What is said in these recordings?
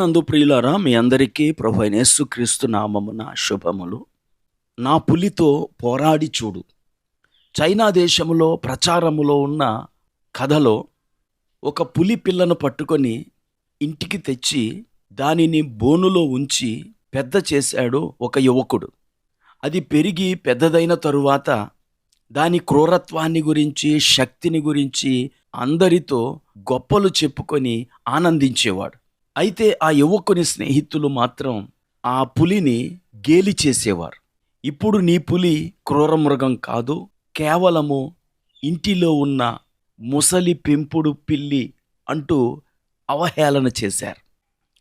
నందు ప్రియులారా మీ అందరికీ ప్రభు అయిన యేసుక్రీస్తు నామమున శుభములు. నా పులితో పోరాడి చూడు. చైనా దేశంలో ప్రచారములో ఉన్న కథలో ఒక పులి పిల్లను పట్టుకొని ఇంటికి తెచ్చి దానిని బోనులో ఉంచి పెద్ద చేశాడు ఒక యువకుడు. అది పెరిగి పెద్దదైన తరువాత దాని క్రూరత్వాన్ని గురించి శక్తిని గురించి అందరితో గొప్పలు చెప్పుకొని ఆనందించేవాడు. అయితే ఆ యువకుని స్నేహితులు మాత్రం ఆ పులిని గేలి చేసేవారు. ఇప్పుడు నీ పులి క్రూర మృగం కాదు కేవలము ఇంటిలో ఉన్న ముసలి పెంపుడు పిల్లి అంటూ అవహేళన చేశారు.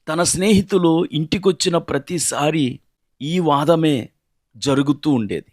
తన స్నేహితులు ఇంటికొచ్చిన ప్రతిసారి ఈ వాదమే జరుగుతూ ఉండేది.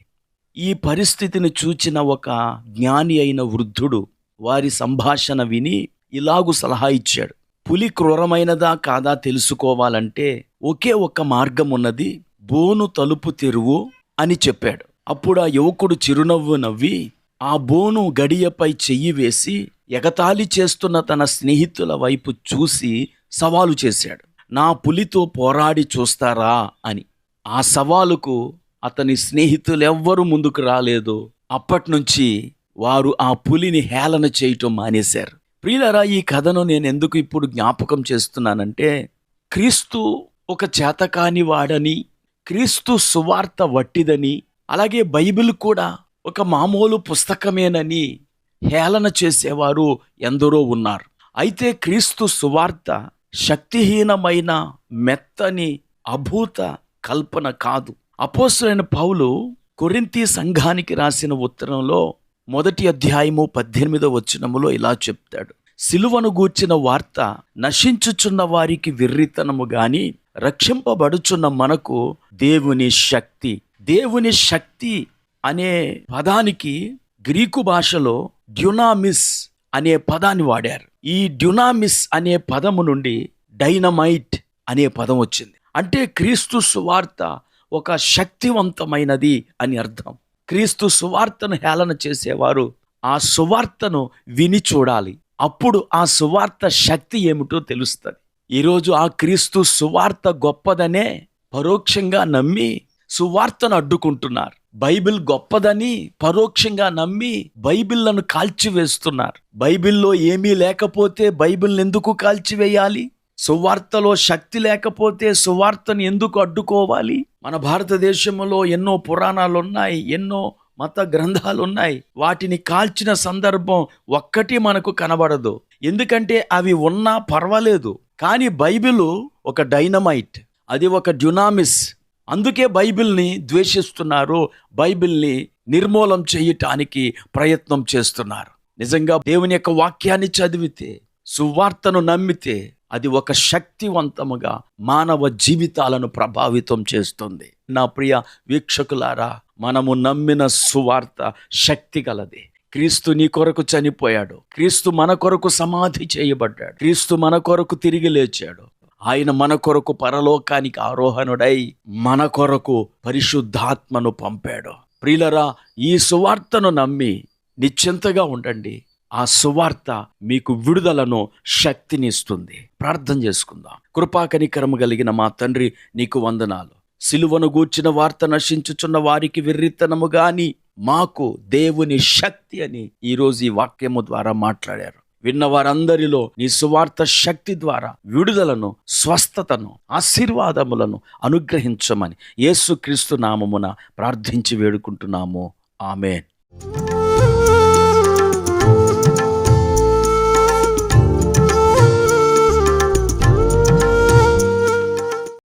ఈ పరిస్థితిని చూచిన ఒక జ్ఞాని అయిన వృద్ధుడు వారి సంభాషణ విని ఇలాగు సలహా ఇచ్చాడు. పులి క్రూరమైనదా కాదా తెలుసుకోవాలంటే ఒకే ఒక్క మార్గం ఉన్నది బోను తలుపు తెరువు అని చెప్పాడు. అప్పుడు ఆ యువకుడు చిరునవ్వు నవ్వి ఆ బోను గడియపై చెయ్యి వేసి ఎగతాళి చేస్తున్న తన స్నేహితుల వైపు చూసి సవాలు చేశాడు. నా పులితో పోరాడి చూస్తారా? అని. ఆ సవాలుకు అతని స్నేహితులెవ్వరూ ముందుకు రాలేదు. అప్పటి నుంచి వారు ఆ పులిని హేళన చేయటం మానేశారు. ప్రియులరా ఈ కథను నేను ఎందుకు ఇప్పుడు జ్ఞాపకం చేస్తున్నానంటే క్రీస్తు ఒక చేతకాని వాడని క్రీస్తు సువార్త వట్టిదని అలాగే బైబిల్ కూడా ఒక మామూలు పుస్తకమేనని హేళన చేసేవారు ఎందరో ఉన్నారు. అయితే క్రీస్తు సువార్త శక్తిహీనమైన మెత్తని అభూత కల్పన కాదు. అపోసులైన పౌలు కొరింతి సంఘానికి రాసిన ఉత్తరంలో మొదటి అధ్యాయము పద్దెనిమిదో వచనములో ఇలా చెప్తాడు. సిలువను గూర్చిన వార్త నశించుచున్న వారికి విర్రితనము గాని రక్షింపబడుచున్న మనకు దేవుని శక్తి. దేవుని శక్తి అనే పదానికి గ్రీకు భాషలో డ్యునామిస్ అనే పదాన్ని వాడారు. ఈ డ్యునామిస్ అనే పదము నుండి డైనమైట్ అనే పదం వచ్చింది. అంటే క్రీస్తు సువార్త ఒక శక్తివంతమైనది అని అర్థం. క్రీస్తు సువార్తను హేళన చేసేవారు ఆ సువార్తను విని చూడాలి. అప్పుడు ఆ సువార్త శక్తి ఏమిటో తెలుస్తుంది. ఈరోజు ఆ క్రీస్తు సువార్త గొప్పదనే పరోక్షంగా నమ్మి సువార్తను అడ్డుకుంటున్నారు. బైబిల్ గొప్పదని పరోక్షంగా నమ్మి బైబిళ్ళను కాల్చివేస్తున్నారు. బైబిల్లో ఏమీ లేకపోతే బైబిల్ని ఎందుకు కాల్చివేయాలి? సువార్తలో శక్తి లేకపోతే సువార్తను ఎందుకు అడ్డుకోవాలి? మన భారతదేశంలో ఎన్నో పురాణాలు ఉన్నాయి ఎన్నో మత గ్రంథాలు ఉన్నాయి వాటిని కాల్చిన సందర్భం ఒక్కటి మనకు కనబడదు. ఎందుకంటే అవి ఉన్నా పర్వాలేదు. కానీ బైబిల్ ఒక డైనమైట్ అది ఒక డ్యునామిస్. అందుకే బైబిల్ని ద్వేషిస్తున్నారు బైబిల్ని నిర్మూలం చేయటానికి ప్రయత్నం చేస్తున్నారు. నిజంగా దేవుని యొక్క వాక్యాన్ని చదివితే సువార్తను నమ్మితే అది ఒక శక్తివంతముగా మానవ జీవితాలను ప్రభావితం చేస్తుంది. నా ప్రియ వీక్షకులారా మనము నమ్మిన సువార్త శక్తి గలది. క్రీస్తు నీ కొరకు చనిపోయాడు. క్రీస్తు మన కొరకు సమాధి చేయబడ్డాడు. క్రీస్తు మన కొరకు తిరిగి లేచాడు. ఆయన మన కొరకు పరలోకానికి ఆరోహణుడై మన కొరకు పరిశుద్ధాత్మను పంపాడు. ప్రియులరా ఈ సువార్తను నమ్మి నిశ్చింతగా ఉండండి. ఆ సువార్త మీకు విడుదలను శక్తిని ఇస్తుంది ప్రార్థన చేసుకుందాం. కృపాకనికరం కలిగిన మా తండ్రి నీకు వందనాలు. సిలువను గూర్చిన వార్త నశించుచున్న వారికి విర్రితనము గాని మాకు దేవుని శక్తి అని ఈరోజు ఈ వాక్యము ద్వారా మాట్లాడారు. విన్న వారందరిలో నీ సువార్త శక్తి ద్వారా విడుదలను స్వస్థతను ఆశీర్వాదములను అనుగ్రహించమని యేసుక్రీస్తు నామమున ప్రార్థించి వేడుకుంటున్నాము. ఆమెన్.